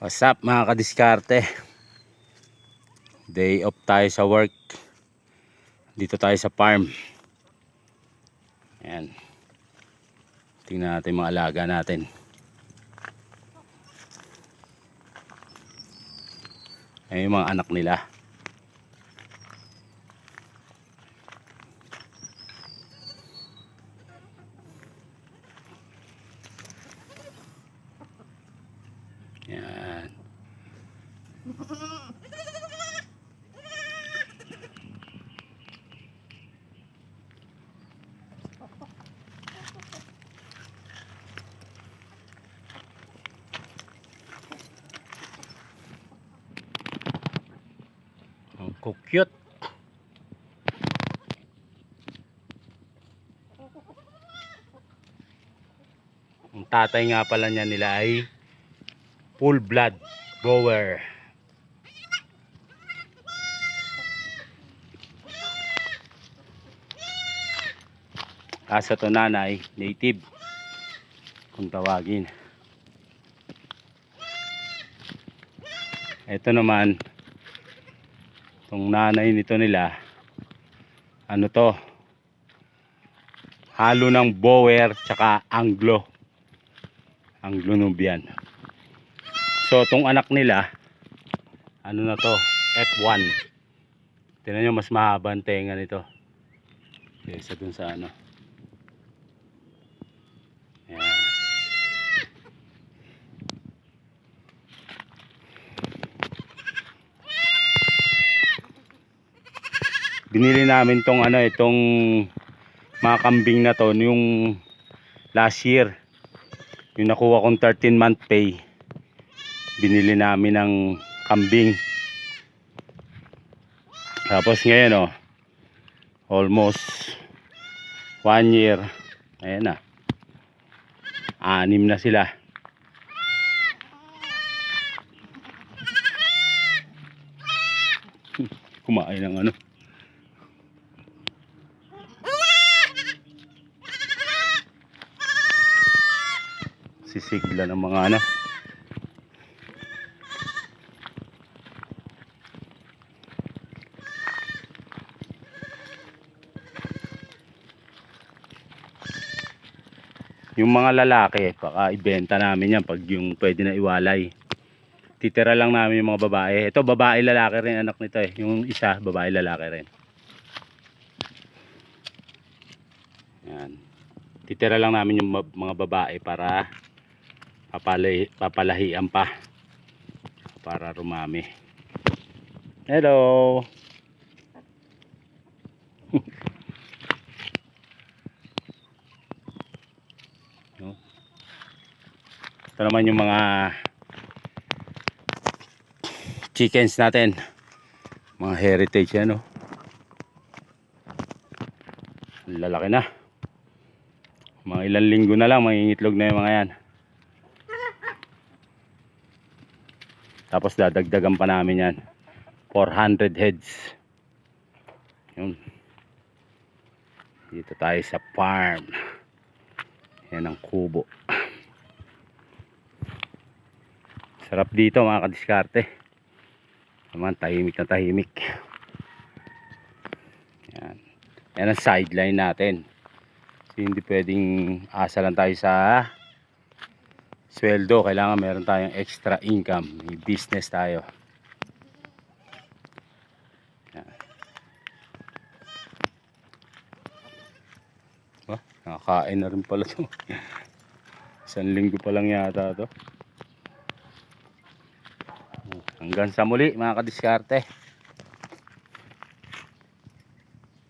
What's up mga kadiskarte? Day off tayo sa work. Dito tayo sa farm. Ayan. Tingnan natin mga alaga natin. Ayan yung mga anak nila. Ayan. Ang cute. Ang tatay nga pala niya nila ay full blood goer. Kaso to nanay, native. Kung tawagin. Ito naman, itong nanay nito nila, ano to, halo ng bower tsaka anglo. Anglo Nubian. So, itong anak nila, ano na to, F1. Tingnan nyo, mas mahaba ang tenga nito. Kaysa dun sa ano. Binili namin tong ano, itong mga kambing na to, yung last year. Yung nakuha kong 13 month pay binili namin ng kambing. Tapos ngayon oh almost one year. Ayan na. Anim na sila. Kumain ng ano sisigla ng mga ano Yung mga lalaki, baka ibenta namin yan pag yung pwede na iwalay. Titira lang namin yung mga babae. Ito, babae lalaki rin anak nito eh. Yung isa, babae lalaki rin. Yan. Titira lang namin yung mga babae para papalahi, papalahian pa. Para rumami. Hello! No? Ito naman yung mga chickens natin. Mga heritage yan, no? Lalaki na. Mga ilang linggo na lang, mangingitlog na yung mga yan. Tapos dadagdagan pa namin yan. 400 heads. Yun. Dito tayo sa farm. Yan ang kubo. Sarap dito mga kadiskarte. Naman tahimik na tahimik. Yan. Yan ang sideline natin. Kasi hindi pwedeng asa lang tayo sa sweldo. Kailangan meron tayong extra income. May business tayo. Ah, nakakain na rin pala to. Isang linggo pa lang yata to. Hanggang sa muli mga kadiskarte.